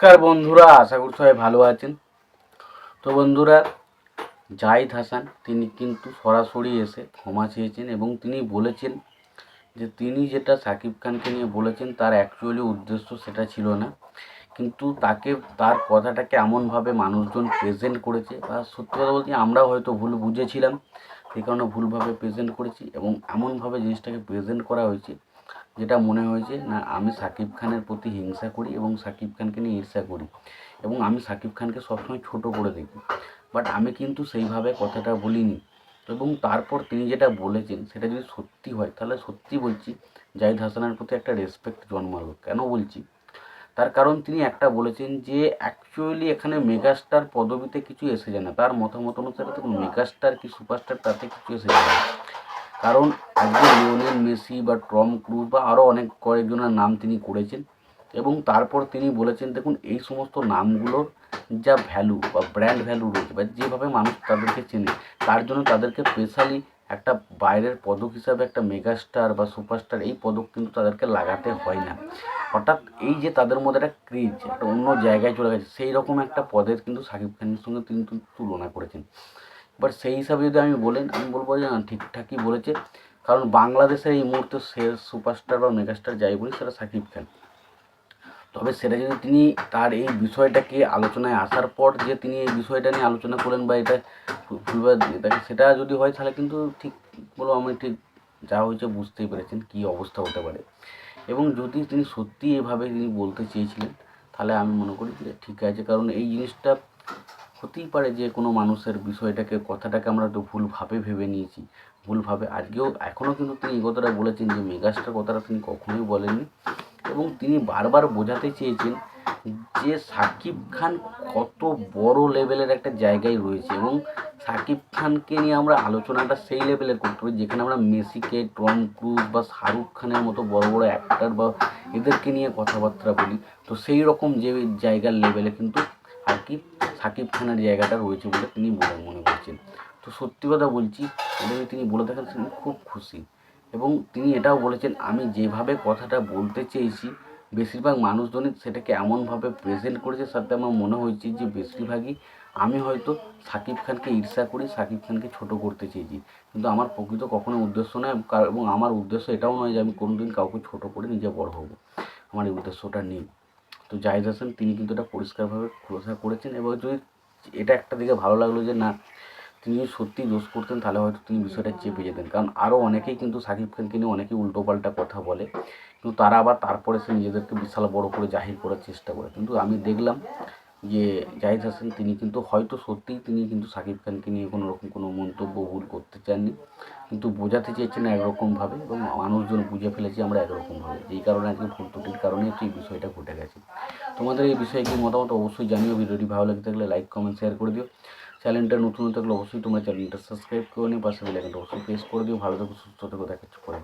নমস্কার বন্ধুরা, আশা করি সবাই ভালো আছেন। তো বন্ধুরা, জাহিদ হাসান, তিনি কিন্তু সরাসরি এসে ক্ষমা চেয়েছেন এবং তিনি বলেছেন যে, তিনি যেটা সাকিব খানকে নিয়ে বলেছেন, তার অ্যাকচুয়ালি উদ্দেশ্য সেটা ছিল না। কিন্তু তাকে, তার কথাটাকে এমনভাবে মানুষজন প্রেজেন্ট করেছে, বা সত্যি কথা বলতে আমরাও হয়তো ভুল বুঝেছিলাম, সেই কারণে ভুলভাবে প্রেজেন্ট করেছি এবং এমনভাবে জিনিসটাকে প্রেজেন্ট করা হয়েছে। যেটা মনে হয়েছে, না, আমি সাকিব খানের প্রতি হিংসা করি এবং সাকিব খানকে নিয়ে ঈর্ষা করি এবং আমি সাকিব খানকে সবসময় ছোট করে দেখি। বাট আমি কিন্তু সেইভাবে কথাটা বলিনি এবং তারপর তিনি যেটা বলেছেন সেটা যদি সত্যি হয়, তাহলে সত্যি বলছি জাহিদ হাসানের প্রতি একটা রেসপেক্ট জন্মালো। কেন বলছি? তার কারণ তিনি একটা বলেছেন যে অ্যাকচুয়ালি এখানে মেগাস্টার পদবিতে কিছু এসে যায় না। তার মতামত অনুসারে তো মেগাস্টার কি সুপারস্টার তাতে কিছু এসে যায় না। কারণ আজকে লিওনেল মেসি বা টম ক্রুজ বা আরও অনেক কয়েকজনের নাম তিনি করেছেন এবং তারপর তিনি বলেছেন, দেখুন, এই সমস্ত নামগুলোর যা ভ্যালু বা ব্র্যান্ড ভ্যালু রয়েছে বা যেভাবে মানুষ তাদেরকে চেনে, তার জন্য তাদেরকে স্পেশালি একটা বাইরের পদক হিসাবে একটা মেগাস্টার বা সুপারস্টার এই পদক কিন্তু তাদেরকে লাগাতে হয় না। হঠাৎ এই যে তাদের মধ্যে একটা ক্রিজ একটা অন্য জায়গায় চলে গেছে সেই রকম একটা পদের কিন্তু সাকিব খানের সঙ্গে তিনি তুলনা করেছেন। বাট সেই হিসাবে যদি আমি বলেন, আমি বলব যে না, ঠিকঠাকই বলেছে। কারণ বাংলাদেশের এই মুহূর্তে শেষ সুপারস্টার বা মেগাস্টার যাই বলি, সেটা সাকিব খান। তবে সেটা যদি তিনি তার এই বিষয়টাকে আলোচনায় আসার পর যে তিনি এই বিষয়টা নিয়ে আলোচনা করেন বা এটা এটাকে সেটা যদি হয়, তাহলে কিন্তু ঠিক বলব আমি ঠিক যা হয়েছে বুঝতেই পেরেছেন কী অবস্থা হতে পারে। এবং যদি তিনি সত্যি এভাবে তিনি বলতে চেয়েছিলেন, তাহলে আমি মনে করি যে ঠিক আছে। কারণ এই জিনিসটা হতেই পারে যে কোনো মানুষের বিষয়টাকে, কথাটাকে আমরা একটু ভুলভাবে ভেবে নিয়েছি। ভুলভাবে আজকেও, এখনও কিন্তু তিনি এই কথাটা বলেছেন যে মেগাস্টার কথাটা তিনি কখনোই বলেননি। এবং তিনি বারবার বোঝাতে চেয়েছেন যে সাকিব খান কত বড় লেভেলের একটা জায়গায় রয়েছে এবং সাকিব খানকে নিয়ে আমরা আলোচনাটা সেই লেভেলের করতে পারি যেখানে আমরা মেসিকে, টম ক্রুজ বা শাহরুখ খানের মতো বড় বড় অ্যাক্টার বা এদেরকে নিয়ে কথাবার্তা বলি। তো সেই রকম যে জায়গার লেভেলে কিন্তু কি সাকিব খানের জায়গাটা রয়েছে বলে তিনি মনে করছেন। তো সত্যি কথা বলছি যদি তিনি বলে থাকেন তিনি খুব খুশি। এবং তিনি এটাও বলেছেন, আমি যেভাবে কথাটা বলতে চেয়েছি, বেশিরভাগ মানুষজনই সেটাকে এমনভাবে প্রেজেন্ট করেছে সাথে আমার মনে হয়েছে যে বেশিরভাগই আমি হয়তো সাকিব খানকে ঈর্ষা করি, সাকিব খানকে ছোট করতে চেয়েছি। কিন্তু আমার প্রকৃত কখনো উদ্দেশ্য নয় এবং আমার উদ্দেশ্য এটাও নয় যে আমি কোনোদিন কাউকে ছোট করে নিজে বড় হব। আমার এই উদ্দেশ্যটা নেই। তো জাহিদ হাসান, তিনি কিন্তু এটা পরিষ্কারভাবে খোলসা করেছেন এবং যদি এটা একটা দিকে ভালো লাগল যে না, তিনি যদি সত্যি দোষ করতেন তাহলে হয়তো তিনি বিষয়টা চেপে যেতেন। কারণ আরও অনেকেই কিন্তু সাকিব খানকে নিয়ে অনেকেই উল্টোপাল্টা কথা বলে, কিন্তু তারা আবার তারপরে সে নিজেদেরকে বিশাল বড় করে জাহির করার চেষ্টা করে। কিন্তু আমি দেখলাম যে জাহিদ হাসান, তিনি কিন্তু হয়তো সত্যিই তিনি কিন্তু সাকিব খানকে নিয়ে কোনো রকম কোনো মন্তব্য ভুল করতে চাননি। কিন্তু বোঝাতে চেয়েছেন একরকমভাবে এবং মানুষজন বুঝে ফেলেছে আমরা একরকমভাবে। যেই কারণে আজকে ভুল ত্রুটির কারণে হচ্ছে এই বিষয়টা ঘটে গেছে। তোমাদের এই বিষয়ে কি মতামত অবশ্যই জানিও, ভিডিওটি ভালো লেগে থাকলে লাইক কমেন্ট শেয়ার করে দিও। চ্যানেলটা নতুন থাকলে অবশ্যই তোমার চ্যানেলটা সাবস্ক্রাইব করে নিও, পাশে বেলাইকনটা অবশ্যই প্রেস করে দিও। ভালো থাকো, সুস্থ থেকো দেখাচ্ছি পরে